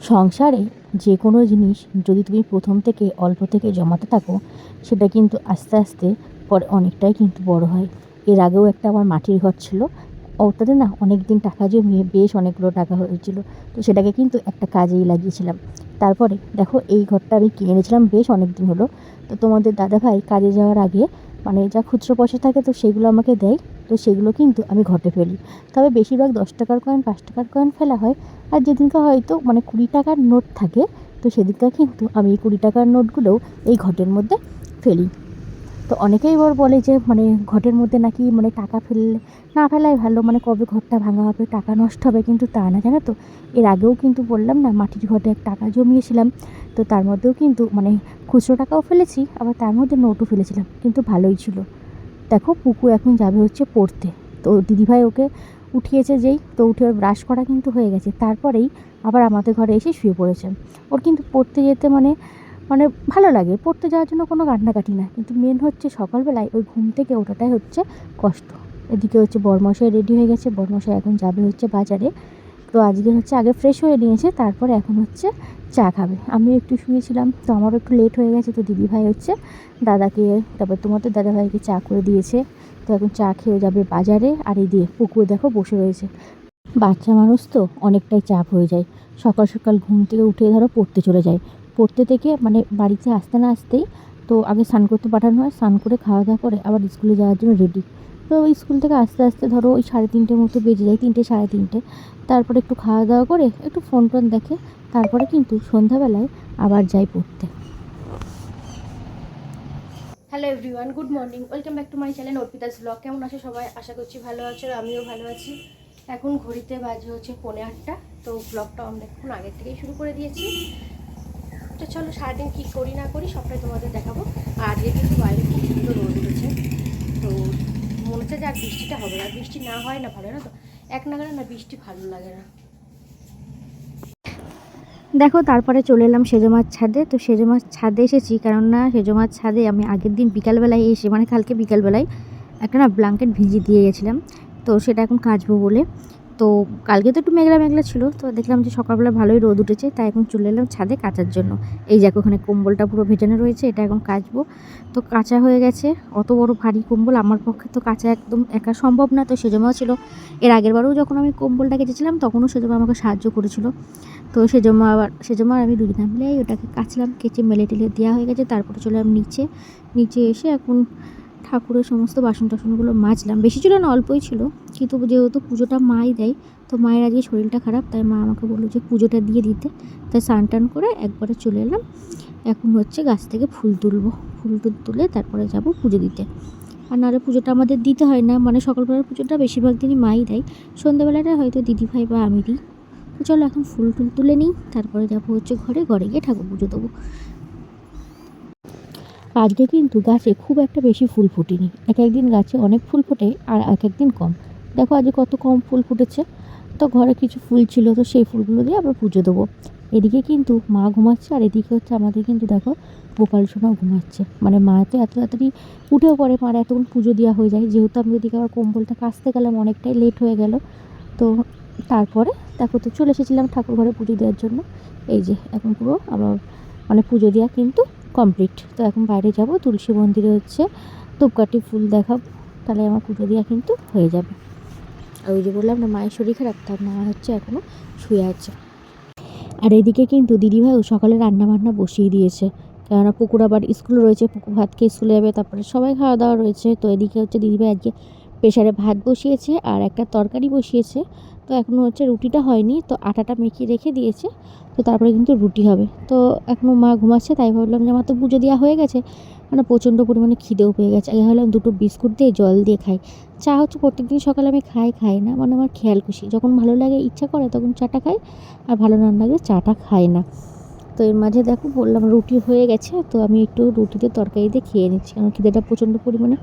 সংসারে যে কোনো জিনিস যদি তুমি প্রথম থেকে অল্প থেকে জমাতে থাকো, সেটা কিন্তু আস্তে আস্তে পরে অনেকটাই কিন্তু বড় হয়। এর আগেও একটা আমার মাটির ঘর ছিল। ওটাতে না অনেক দিন টাকা জমিয়ে বেশ অনেকগুলো টাকা হয়েছিল। তো সেটাকে কিন্তু একটা কাজেই লাগিয়েছিলাম। তারপরে দেখো এই ঘরটা আমি কিনে এনেছিলাম বেশ অনেক দিন হলো। তো তোমাদের দাদাভাই কাজে যাওয়ার আগে মানে যা খুচরো পয়সা থাকে তো সেগুলো আমাকে দেয়, তো সেগুলো কিন্তু আমি ঘটে ফেলি। তবে বেশিরভাগ দশ টাকার কয়েন পাঁচ টাকার কয়েন ফেলা হয়। আর যেদিনকে হয়তো মানে কুড়ি টাকার নোট থাকে, তো সেদিনকে কিন্তু আমি এই কুড়ি টাকার নোটগুলোও এই ঘটের মধ্যে ফেলি। তো অনেকেই এবার বলে যে মানে ঘটের মধ্যে নাকি মানে টাকা ফেললে না ফেলাই ভালো মানে কবে ঘরটা ভাঙা হবে, টাকা নষ্ট হবে কিন্তু তা না, জানো তো? এর আগেও কিন্তু বললাম না, মাটির ঘরে এক টাকা জমিয়েছিলাম, তো তার মধ্যেও কিন্তু মানে খুচরো টাকাও ফেলেছি, আবার তার মধ্যে নোটও ফেলেছিলাম, কিন্তু ভালোই ছিল। দেখো, পুকু এখন যাবে হচ্ছে পড়তে, তো দিদিভাই ওকে উঠিয়েছে যেই, তো উঠে ওর ব্রাশ করা কিন্তু হয়ে গেছে, তারপরেই আবার আমাদের ঘরে এসে শুয়ে পড়েছে। ওর কিন্তু পড়তে যেতে মানে মানে ভালো লাগে, পড়তে যাওয়ার জন্য কোনো কান্নাকাটি না, কিন্তু মেন হচ্ছে সকালবেলায় ওই ঘুম থেকে ওঠাটাই হচ্ছে কষ্ট। এদিকে হচ্ছে বরমশাই রেডি হয়ে গেছে, বরমশাই এখন যাবে হচ্ছে বাজারে। তো আজকে হচ্ছে আগে ফ্রেশ হয়ে নিয়েছে, তারপরে এখন হচ্ছে চা খাবে। আমি একটু শুয়েছিলাম, তো আমারও একটু লেট হয়ে গেছে, তো দিদিভাই হচ্ছে দাদাকে, তারপর তোমাদের দাদাভাইকে চা করে দিয়েছে। তো এখন চা খেয়ে যাবে বাজারে, আর এই দিয়ে পুকুর দেখো বসে রয়েছে। বাচ্চা মানুষ তো অনেকটাই চাপ হয়ে যায়। সকাল সকাল ঘুম থেকে উঠে ধরো পড়তে চলে যায়। পড়তে থেকে মানে বাড়িতে আসতে না আসতেই তো আগে স্নান করতে পাঠানো হয়, স্নান করে খাওয়া দাওয়া করে আবার স্কুলে যাওয়ার জন্য রেডি তো স্কুল থেকে আস্তে আস্তে ধরো ওই সাড়ে তিনটের মতো বেজে যায়, তিনটে, সাড়ে তিনটে। তারপরে একটু খাওয়া দাওয়া করে একটু ফোন টোন দেখে তারপরে কিন্তু সন্ধ্যাবেলায় আবার যাই পড়তে। Hello everyone good morning welcome back to my channel Arpita's blog কেমন আছো সবাই? আশা করছি ভালো আছো, আমিও ভালো আছি। এখন ঘড়িতে বাজে হচ্ছে পৌনে আটটা, তো ব্লগটা আমরা এখন আগের থেকেই শুরু করে দিয়েছি। তো চলো সারাদিন কী করি না করি, সবটাই তোমাদের দেখাবো আর আজকে কিন্তু বাইরে খুব সুন্দর রোদ উঠেছে তো মনে হচ্ছে যে আর বৃষ্টিটা হবে না, বৃষ্টি না হয় না ভালো না তো? এক নাগারে না বৃষ্টি ভালো লাগে না। দেখো, তারপরে চলে এলাম সেজো মাছ ছাদে। তো সেজো মাছ ছাদে এসেছি, কেননা সেজো মাছ ছাদে আমি আগের দিন বিকালবেলায় এসে মানে কালকে বিকালবেলায় একটা না ব্ল্যাঙ্কেট ভিজিয়ে দিয়ে গেছিলাম। তো সেটা এখন কাচবো বলে। তো কালকে তো একটু মেঘলা মেঘলা ছিল, তো দেখলাম যে সকালবেলা ভালোই রোদ উঠেছে, তাই এখন চলে এলাম ছাদে কাচার জন্য। এই দেখো ওখানে কম্বলটা পুরো ভেজানো রয়েছে, এটা এখন কাচবো। তো কাঁচা হয়ে গেছে, অত বড় ভারী কম্বল আমার পক্ষে তো কাঁচা একদম একা সম্ভব না, তো সেজমাও ছিল। এর আগের বারেও যখন আমি কম্বলটা কেচেছিলাম, তখনও সেজমা আমাকে সাহায্য করেছিল। তো সেজমা আবার সেজমা আর আমি দুজনে মিলে ওটাকে কাচলাম, কেচে মেলে টেলে দেওয়া হয়ে গেছে, তারপরে চলে এলাম নিচে। নিচে এসে এখন ঠাকুরের সমস্ত বাসন টাসনগুলো মাজলাম। বেশি ছিল না, অল্পই ছিল। কিন্তু যেহেতু পুজোটা মাই দেয়, তো মায়ের আজকে শরীরটা খারাপ, তাই মা আমাকে বলল যে পুজোটা দিয়ে দিতে। তাই স্নান টান করে একবারে চলে এলাম। এখন হচ্ছে গাছ থেকে ফুল তুলবো। ফুল টুল তুলে তারপরে যাব পুজো দিতে। আর নাহলে পুজোটা আমাদের দিতে হয় না মানে সকালবেলার পুজোটা বেশিরভাগ দিনই মাই দেয়। সন্ধ্যাবেলাটা হয়তো দিদিভাই বা আমি দিই। তো চলো এখন ফুল টুল তুলে নিই, তারপরে যাব হচ্ছে ঘরে ঘরে গিয়ে ঠাকুর পুজো দেবো। আজকে কিন্তু গাছে খুব একটা বেশি ফুল ফুটেনি। এক একদিন গাছে অনেক ফুল ফোটে আর এক একদিন কম। দেখো আজকে কত কম ফুল ফুটেছে। তো ঘরে কিছু ফুল ছিল তো সেই ফুলগুলো দিয়ে আবার পুজো দেবো। এদিকে কিন্তু মা ঘুমাচ্ছে আর এদিকে হচ্ছে আমাদের কিন্তু দেখো গোপাল সোনাও ঘুমাচ্ছে। মানে মা তো এত তাড়াতাড়ি উঠেও পড়ে, মার এতক্ষণ পুজো দেওয়া হয়ে যায়। যেহেতু আমি এদিকে আবার কম্বলটা কাচতে গেলাম, অনেকটাই লেট হয়ে গেল। তো তারপরে দেখো তো চলে এসেছিলাম ঠাকুর ঘরে পুজো দেওয়ার জন্য। এই যে এখন পুরো আবার মানে পুজো দেওয়া কিন্তু কমপ্লিট। তো এখন বাইরে যাব, তুলসী মন্দিরে হচ্ছে ধূপকাঠি ফুল দেখাবো, তাহলে আমার পুজো দেওয়া কিন্তু হয়ে যাবে। আর ওই যে বললাম না, মায়ের শরীর খারাপ, তার মা হচ্ছে এখনও শুয়ে আছে। আর এদিকে কিন্তু দিদিভাইও সকালে রান্না বান্না বসিয়ে দিয়েছে। কেননা পুকুর আবার স্কুল রয়েছে, পুকুর ভাত খেয়ে স্কুলে যাবে, তারপরে সবাই খাওয়া দাওয়া রয়েছে। তো এদিকে হচ্ছে দিদিভাই আজকে প্রেশারে ভাত বসিয়েছে আর একটা তরকারি বসিয়েছে। তো এখনও হচ্ছে রুটিটা হয়নি, তো আটাটা মেখে রেখে দিয়েছে, তো তারপরে কিন্তু রুটি হবে। তো এখনও মা ঘুমাচ্ছে, তাই ভাবলাম যে আমার তো পুজো দেওয়া হয়ে গেছে মানে প্রচণ্ড পরিমাণে খিদেও পেয়ে গেছে। আগে ভাবলাম দুটো বিস্কুট দিয়ে জল দিয়ে খাই। চা হচ্ছে প্রত্যেকদিন সকালে আমি খাই খাই না মানে আমার খেয়াল খুশি। যখন ভালো লাগে, ইচ্ছা করে, তখন চাটা খাই, আর ভালো না লাগলে চাটা খাই না। তো এর মাঝে দেখো, বললাম রুটি হয়ে গেছে, তো আমি একটু রুটিতে তরকারি দিয়ে খেয়ে নিচ্ছি, কারণ খিদেটা প্রচণ্ড পরিমাণে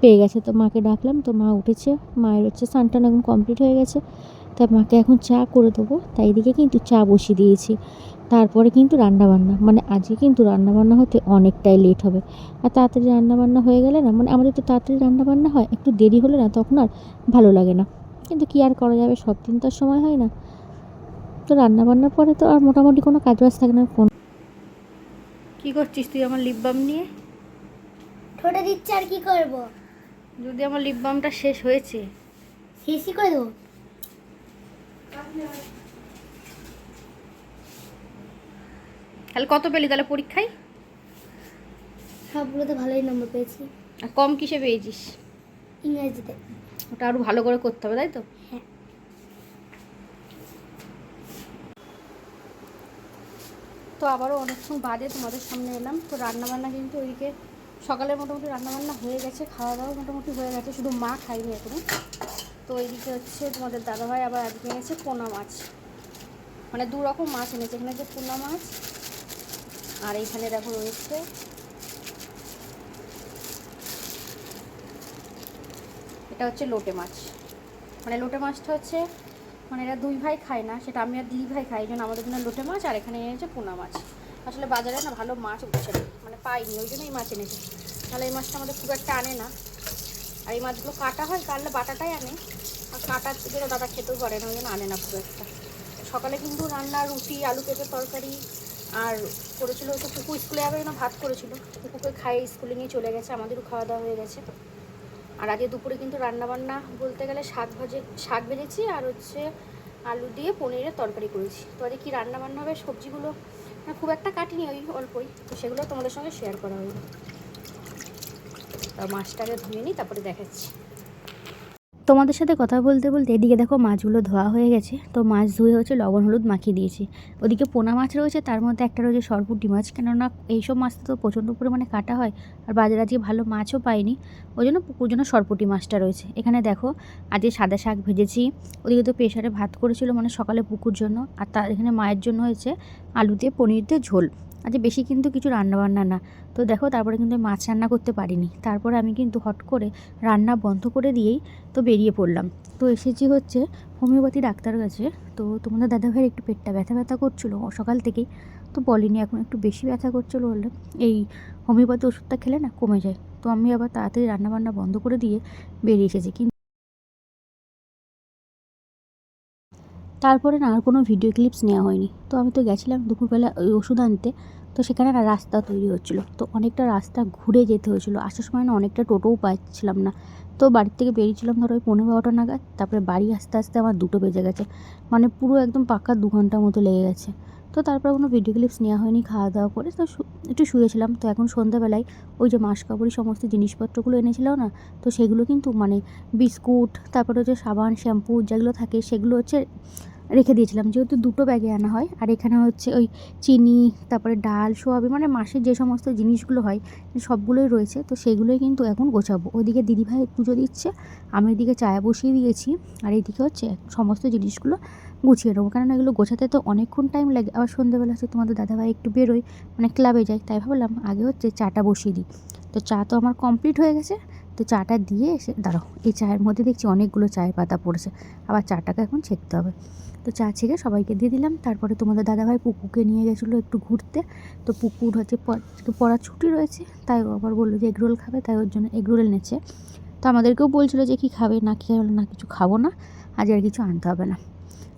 পেয়ে গেছে। তো মাকে ডাকলাম, তো মা উঠেছে, মায়ের হচ্ছে স্নান এখন কমপ্লিট হয়ে গেছে তাই মাকে এখন চা করে দেবো তাই এদিকে কিন্তু চা বসিয়ে দিয়েছি। তারপরে কিন্তু রান্নাবান্না মানে আজকে কিন্তু রান্নাবান্না হতে অনেকটাই লেট হবে। আর তাড়াতাড়ি রান্নাবান্না হয়ে গেলে না মানে আমাদের তো তাড়াতাড়ি রান্নাবান্না হয় একটু দেরি হলে না তখন আর ভালো লাগে না। কিন্তু কী আর করা যাবে সব দিন তো আর সময় হয় না। তো রান্না বান্নার পরে তো আর মোটামুটি কোনো কাজ বাজ থাকে না ফোন কি করছিস তুই আমার লিপ বাম নিয়ে? ঠোঁটে দিচ্ছে আর কি করব? যদি আমার লিপ বামটা শেষ হয়েছে। শেষই করে দেবো। তাহলে কত পেলি তাহলে পরীক্ষায়? সবগুলোতে ভালোই নম্বর পেয়েছি। আর কম কিসে পেয়েছিস? ইংরেজিতে। ওটা আরও ভালো করে করতে হবে তাই তো? হ্যাঁ। তো আবারও অনেকক্ষণ বাদে তোমাদের সামনে এলাম। তো রান্নাবান্না কিন্তু ওইদিকে সকালে মোটামুটি রান্নাবান্না হয়ে গেছে খাওয়া দাওয়া মোটামুটি হয়ে গেছে শুধু মা খাইনি এখনও। তো এইদিকে হচ্ছে, তোমাদের দাদাভাই আবার আজকে এনেছে পোনা মাছ। মানে দু রকম মাছ এনেছে, এখানে যে পোনা মাছ আর এইখানে দেখো রয়েছে এটা হচ্ছে লোটে মাছ। মানে লোটে মাছটা হচ্ছে মানে এরা দুই ভাই খায় না, সেটা আমি আর দিদি ভাই খাই, এই জন্য আমাদের জন্য লোটে মাছ আর এখানে এনেছে পোনা মাছ। আসলে বাজারে না ভালো মাছ উঠছে না মানে পাইনি, ওই জন্য এই মাছ এনেছে। তাহলে এই মাছটা আমাদের খুব একটা আনে না। আর এই মাছগুলো কাটা হয়, কাটলে বাটাটাই আনে। আর কাটা জন্য দাদা খেতেও পারে না, ওই জন্য আনে না খুব একটা। সকালে কিন্তু রান্না রুটি, আলু পেঁপে তরকারি, আর করেছিল হচ্ছে পুকু স্কুলে যাবে না, ভাত করেছিল। কুকুকে খাইয়ে স্কুলে নিয়ে চলে গেছে, আমাদেরও খাওয়া দাওয়া হয়ে গেছে। আর আজকে দুপুরে কিন্তু রান্না বান্না বলতে গেলে শাক ভাজে, শাক ভেজেছি আর হচ্ছে আলু দিয়ে পনিরের তরকারি করেছি। তো আজকে কী রান্নাবান্না হবে, সবজিগুলো? খুব একটা কাটিনি, ওই অল্পই। তো সেগুলো তোমাদের সঙ্গে শেয়ার করা তা মাছটাকে ধুয়ে নিই, তারপরে দেখাচ্ছি। তোমাদের সাথে কথা বলতে বলতে এদিকে দেখো মাছগুলো ধোয়া হয়ে গেছে। তো মাছ ধুয়ে হচ্ছে লবণ, হলুদ মাখিয়ে দিয়েছি। ওদিকে পোনা মাছ রয়েছে, তার মধ্যে একটা রয়েছে সরপুটি মাছ। কেননা এইসব মাছ তো প্রচণ্ড পরিমাণে কাটা হয় আর বাজারে আজকে ভালো মাছও পাইনি। ওই জন্য পুকুর জন্য সরপুটি মাছটা রয়েছে। এখানে দেখো আজকে সাদা শাক ভেজেছি। ওদিকে তো প্রেশারে ভাত করেছিল মানে সকালে পুকুর জন্য। আর তার এখানে মায়ের জন্য হয়েছে আলু দিয়ে পনির দিয়ে ঝোল। আজকে বেশি কিন্তু কিছু রান্না বান্না না। তো দেখো, তারপরে কিন্তু মাছ রান্না করতে পারিনি। তারপরে আমি কিন্তু হট করে রান্না বন্ধ করে দিয়েই তো বেরিয়ে পড়লাম। তো এসেছি হচ্ছে হোমিওপ্যাথি ডাক্তার কাছে। তো তোমাদের দাদাভাইয়ের একটু পেটটা ব্যথা ব্যথা করছিল সকাল থেকেই। তো বলিনি, এখন একটু বেশি ব্যথা করছিল বললে এই হোমিওপ্যাথি ওষুধটা খেলে না কমে যায়। তো আমি আবার তাড়াতাড়ি রান্নাবান্না বন্ধ করে দিয়ে বেরিয়ে এসেছি। কিন্তু তারপরে না আর কোনো ভিডিও ক্লিপস নেওয়া হয়নি। তো আমি তো গেছিলাম দুপুরবেলা ওই ওষুধ আনতে। তো সেখানে না রাস্তা তৈরি হচ্ছিল। তো অনেকটা রাস্তা ঘুরে যেতে হয়েছিলো। আসার সময় না অনেকটা টোটোও পাচ্ছিলাম না। তো বাড়ির থেকে বেরিয়েছিলাম ধরো ওই পনেরো বারোটা নাগাদ। তারপরে বাড়ি আস্তে আস্তে আমার দুটো বেজে গেছে। মানে পুরো একদম পাক্কা দু ঘণ্টার মতো লেগে গেছে। তো তারপর কোনো ভিডিও ক্লিপস নেওয়া হয়নি খাওয়া দাওয়া করে তো একটু শুয়েছিলাম। তো এখন সন্ধ্যাবেলায় ওই যে মাস কাপড়ি সমস্ত জিনিসপত্রগুলো এনেছিল না, তো সেগুলো কিন্তু মানে বিস্কুট, তারপরে হচ্ছে সাবান, শ্যাম্পু যেগুলো থাকে সেগুলো হচ্ছে রেখে দিয়েছিলাম। যেহেতু দুটো ব্যাগে আনা হয়, আর এখানে হচ্ছে ওই চিনি, তারপরে ডাল, সোয়াবিন মানে মাসের যে সমস্ত জিনিসগুলো হয় সবগুলোই রয়েছে, তো সেগুলোই কিন্তু এখন গোছাবো। ওইদিকে দিদিভাই পুজো দিচ্ছে, আমি এদিকে চায়া বসিয়ে দিয়েছি, আর এইদিকে হচ্ছে সমস্ত জিনিসগুলো গুছিয়ে নেব। কারণ এগুলো গোছাতে তো অনেকক্ষণ টাইম লাগে। আবার সন্ধ্যেবেলা হচ্ছে তোমাদের দাদাভাই একটু বেরোয় মানে ক্লাবে যায়। তাই ভাবলাম আগে হচ্ছে চাটা বসিয়ে দিই। তো চা তো আমার কমপ্লিট হয়ে গেছে। তো চাটা দিয়ে এসে, দাঁড়াও, এই চায়ের মধ্যে দেখছি অনেকগুলো চায়ের পাতা পড়েছে। আবার চাটাকে এখন ছেঁকতে হবে। তো চা ছেঁকে সবাইকে দিয়ে দিলাম। তারপরে তোমাদের দাদাভাই পুকুকে নিয়ে গেছিল একটু ঘুরতে। তো পুকুর হচ্ছে প- পড়ার ছুটি রয়েছে। তাই ও আবার বলল যে এগরোল খাবে, তাই ওর জন্য এগরোল এনেছে। তো আমাদেরকেও বলছিলো যে কি খাবে, না কি খাবে না কিছু খাব না। আজ আর কিছু আনতে হবে না।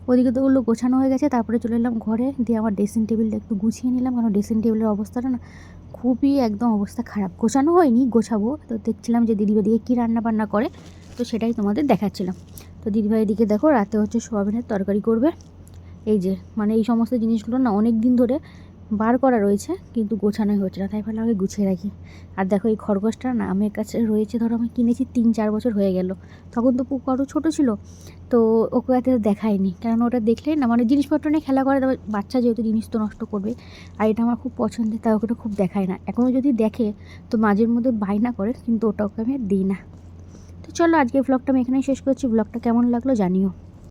ওদিকে তো ওগুলো গোছানো হয়ে গেছে, তারপরে চলে এলাম ঘরে। দিয়ে আমার ড্রেসিং টেবিলটা একটু গুছিয়ে নিলাম, কারণ ড্রেসিং টেবিলের অবস্থাটা না খুবই একদম অবস্থা খারাপ। গোছানো হয়নি, গোছাবো। তো দেখছিলাম যে দিদিভাই দিকে কী রান্না বান্না করে, তো সেটাই তোমাদের দেখাচ্ছিলাম। তো দিদিভাই দিকে দেখো, রাতে হচ্ছে সোয়াবিনের তরকারি করবে। এই যে মানে এই সমস্ত জিনিসগুলো না অনেক দিন ধরে বার করা রয়েছে, কিন্তু গোছানোই হচ্ছে না, তাই ভাবলাম আগে গুছিয়ে রাখি। আর দেখো এই খরগোশটা না আমার কাছে রয়েছে, ধরো আমি কিনেছি তিন চার বছর হয়ে গেল। তখন তো পুকু আরও ছোটো ছিল, তো ওকে এত দেখায়নি কারণ ওটা দেখলেই না মানে জিনিসপত্র নিয়ে খেলা করে, তারপর বাচ্চা যেহেতু জিনিস তো নষ্ট করবে, আর এটা আমার খুব পছন্দের, তাই ওকে খুব দেখায় না। এখনও যদি দেখে, তো মাঝের মধ্যে বায়না করে, কিন্তু ওটা ওকে আমি দিই না। তো চলো আজকে ব্লগটা আমি এখানেই শেষ করছি ব্লগটা কেমন লাগল জানিও।